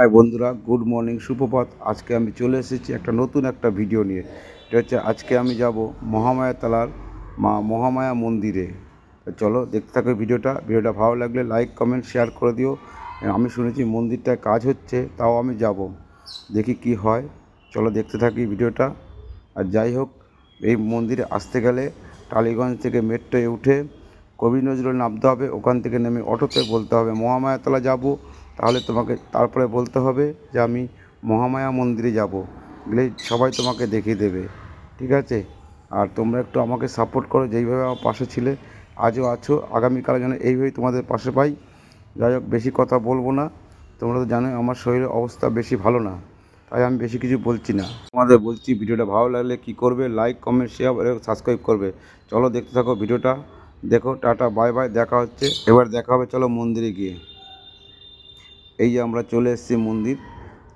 High বন্ধুরা, good morning, সুপ্রভাত। আজকে আমি চলে এসেছি একটা নতুন একটা ভিডিও নিয়ে। এটা হচ্ছে আজকে আমি যাব মহামায়া তালার মা মহামায়া মন্দিরে। চলো দেখতে থাকো ভিডিওটা। ভিডিওটা ভালো লাগলে লাইক, কমেন্ট, শেয়ার করে দিও। আমি শুনেছি মন্দিরটায় কাজ হচ্ছে, তাও আমি যাব। দেখি কি হয়। চলো দেখতে থাকি ভিডিওটা। আর যাই হোক, এই মন্দিরে আসতে গেলে টালিগঞ্জ থেকে মেট্রোয় উঠে কবি নজরুল নামতে হবে। ওখান থেকে নেমে অটোতে বলতে হবে মহামায়াতলা যাব। তাহলে তোমাকে তারপরে বলতে হবে যে আমি মহামায়া মন্দিরে যাব। গেলে সবাই তোমাকে দেখিয়ে দেবে। ঠিক আছে? আর তোমরা একটু আমাকে সাপোর্ট করো, যেইভাবে আমার পাশে ছিলে, আজও আছো। আগামীকালে যেন এইভাবেই তোমাদের পাশে পাই। যাই হোক, বেশি কথা বলব না। তোমরা তো জানো আমার শরীরের অবস্থা বেশি ভালো না। তাই আমি বেশি কিছু বলছি না। তোমাদের বলছি, ভিডিওটা ভালো লাগলে কি করবে? লাইক কমেন্ট শেয়ার এবং সাবস্ক্রাইব করবে। চলো দেখতে থাকো ভিডিওটা। দেখো, টাটা বাই বাই দেখা হচ্ছে। এবার দেখা হবে, চলো মন্দিরে গিয়ে। এই যে আমরা চলে এসেছি মন্দির,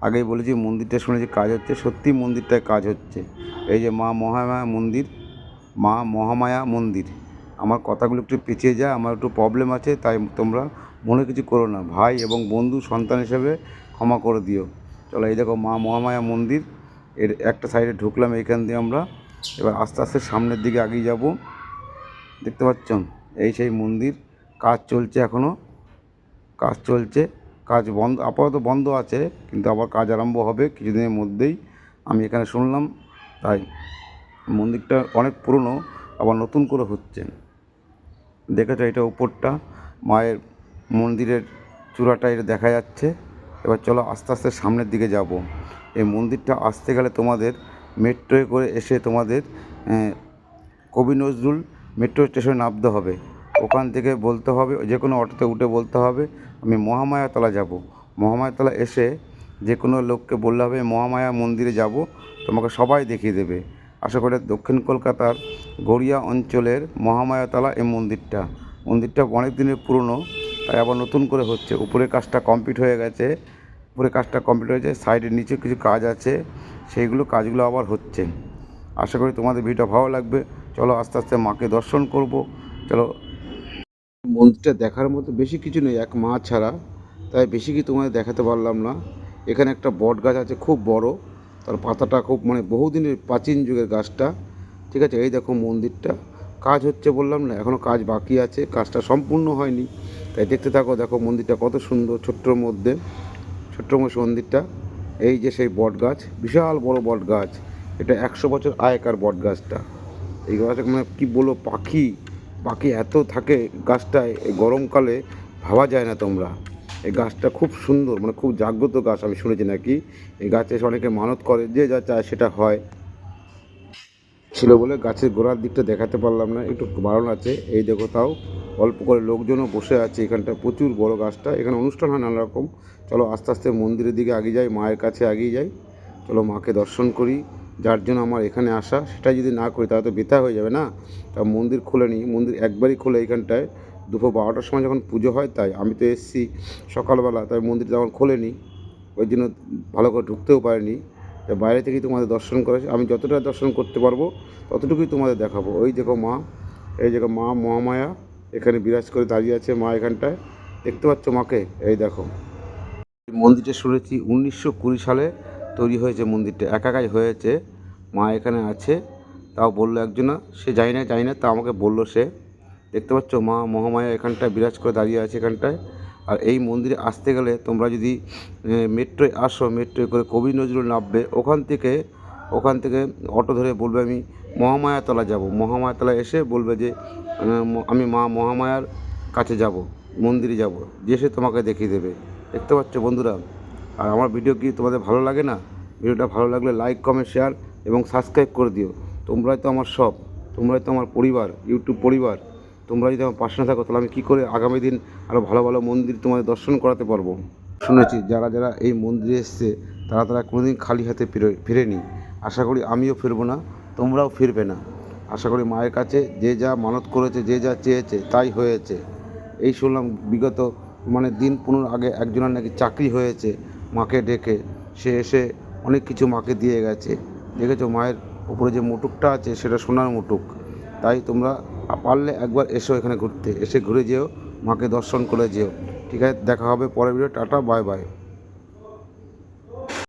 আগেই বলেছি মন্দিরটা শুনেছি কাজ হচ্ছে, সত্যি মন্দিরটায় কাজ হচ্ছে। এই যে মা মহামায়া মন্দির, মা মহামায়া মন্দির। আমার কথাগুলো একটু পিছিয়ে যায়, আমার একটু প্রবলেম আছে, তাই তোমরা মনে কিছু করো না। ভাই এবং বন্ধু, সন্তান হিসেবে ক্ষমা করে দিও। চলো এই দেখো মা মহামায়া মন্দির, এর একটা সাইডে ঢুকলাম, এইখান দিয়ে আমরা এবার আস্তে আস্তে সামনের দিকে এগিয়ে যাব। দেখতে পাচ্ছ? এই সেই মন্দির, কাজ চলছে এখনও কাজ চলছে। কাজ বন্ধ, আপাতত বন্ধ আছে, কিন্তু আবার কাজ আরম্ভ হবে কিছুদিনের মধ্যেই। আমি এখানে শুনলাম, তাই মন্দিরটা অনেক পুরনো, আবার নতুন করে হচ্ছে। দেখেছ এটা উপরটা, মায়ের মন্দিরের চূড়াটা এটা দেখা যাচ্ছে। এবার চলো আস্তে আস্তে সামনের দিকে যাব। এই মন্দিরটা আসতে গেলে তোমাদের মেট্রোয় করে এসে তোমাদের কবি নজরুল মেট্রো স্টেশনে নামতে হবে। ওখান থেকে বলতে হবে, যে কোনো অটোতে উঠে বলতে হবে। আমি মহামায়াতলা যাব। মহামায়াতলা এসে যে কোনো লোককে বললে হবে, মহামায়া মন্দিরে যাব, তোমাকে সবাই দেখিয়ে দেবে। আশা করি দক্ষিণ কলকাতার গড়িয়া অঞ্চলের মহামায়াতলা এই মন্দিরটা। মন্দিরটা অনেক দিনের পুরনো, তাই আবার নতুন করে হচ্ছে। উপরের কাজটা কমপ্লিট হয়ে গেছে উপরে কাজটা কমপ্লিট হয়েছে সাইডের নিচে কিছু কাজ আছে, সেইগুলো কাজগুলো আবার হচ্ছে। আশা করি তোমাদের ভিডিওটা ভালো লাগবে। চলো আস্তে আস্তে মাকে দর্শন করব। চলো মন্দিরটা দেখার মতো বেশি কিছু নেই, এক মা ছাড়া। তাই বেশি কি তোমাদের দেখাতে পারলাম না। এখানে একটা বট গাছ আছে, খুব বড়। তার পাতাটা খুব মানে বহুদিনের প্রাচীন যুগের গাছটা। ঠিক আছে, এই দেখো মন্দিরটা। কাজ হচ্ছে বললাম না এখনও কাজ বাকি আছে। কাজটা সম্পূর্ণ হয়নি। তাই দেখতে থাকো, দেখো মন্দিরটা কত সুন্দর ছোট্টর মধ্যে। ছোট্ট মন্দিরটা। এই যে সেই বট গাছ, বিশাল বড় বট গাছ। এটা একশো বছর আগেকার বট গাছটা। এই গাছটা মানে কী বলব, পাখি। পাখি এত থাকে গাছটায়, এই গরমকালে ভাবা যায় না তোমরা। এই গাছটা খুব সুন্দর মানে খুব জাগ্রত গাছ, আমি শুনেছি নাকি। এই গাছে অনেকে মানত করে, যে যা চায় সেটা হয়। ছিল বলে গাছের গোড়ার দিকটা দেখাতে পারলাম না, একটু বারণ আছে। এই দেখো তাও, অল্প করে লোকজনও বসে আছে এখানটা, প্রচুর বড় গাছটা। এখানে অনুষ্ঠান হয় নানা রকম। চলো আস্তে আস্তে মন্দিরের দিকে এগিয়ে যাই, মায়ের কাছে এগিয়ে যাই। চলো মাকে দর্শন করি। যার জন্য আমার এখানে আসা সেটা যদি না করি তাহলে তো বৃথা হয়ে যাবে না। তা মন্দির খোলেনি মন্দির একবারই খোলে এখানটায় দুপুর বারোটার সময় যখন পুজো হয়, তাই আমি তো এসেছি সকালবেলা, তাই মন্দির তখন খোলেনি ওই জন্য ভালো করে ঢুকতেও পারিনি। বাইরে থেকেই তোমাদের দর্শন করেছি আমি যতটা দর্শন করতে পারব, ততটুকুই তোমাদের দেখাবো। ওই দেখো মা, এই দেখো মা মহামায়া, এখানে বিরাজ করে দাঁড়িয়ে আছে মা এখানটায়। দেখতে পাচ্ছ মাকে? এই দেখো। মন্দিরটা শুনেছি উনিশশো কুড়ি সালে তৈরি হয়েছে মন্দিরটা, একাকাই হয়েছে। মা এখানে আছে, তাও বলল একজনা, সে জানি না জানি না। তা আমাকে বলল সে। দেখতে পাচ্ছ, মা মহামায়া এখানটায় বিরাজ করে দাঁড়িয়ে আছে এখানটায়। আর এই মন্দিরে আসতে গেলে তোমরা যদি মেট্রোয় আসো, মেট্রোয় করে কবি নজরুল নামবে, ওখান থেকে ওখান থেকে অটো ধরে বলবে, আমি মহামায়াতলা যাব। মহামায়াতলা এসে বলবে যে আমি মা মহামায়ার কাছে যাব, মন্দিরে যাব। যে সে তোমাকে দেখিয়ে দেবে। দেখতে পাচ্ছ বন্ধুরা আর আমার ভিডিও কি তোমাদের ভালো লাগে না? ভিডিওটা ভালো লাগলে লাইক কমেন্ট শেয়ার এবং সাবস্ক্রাইব করে দিও। তোমরাই তো আমার সব। তোমরাই তো আমার পরিবার ইউটিউব পরিবার। তোমরা যদি আমার পাশে থাকো, তাহলে আমি কী করে আগামী দিন আরও ভালো ভালো মন্দির তোমাদের দর্শন করাতে পারব? শুনেছি যারা যারা এই মন্দিরে এসছে, তারা তারা কোনোদিন খালি হাতে ফিরে, ফিরেনি। আশা করি আমিও ফিরবো না, তোমরাও ফিরবে না। আশা করি মায়ের কাছে যে যা মানত করেছে, যে যা চেয়েছে, তাই হয়েছে। এই শুনলাম বিগত মানে দিন পনেরো আগে একজনের নাকি চাকরি হয়েছে। মাকে ডেকে, সে এসে অনেক কিছু মাকে দিয়ে গেছে। দেখেছ মায়ের উপরে যে মুটুকটা আছে, সেটা সোনার মুটুক। তাই তোমরা পারলে একবার এসো এখানে ঘুরতে। এসে ঘুরে যেও, মাকে দর্শন করে যেও। ঠিক আছে, দেখা হবে পরের ভিডিও টাটা বাই বাই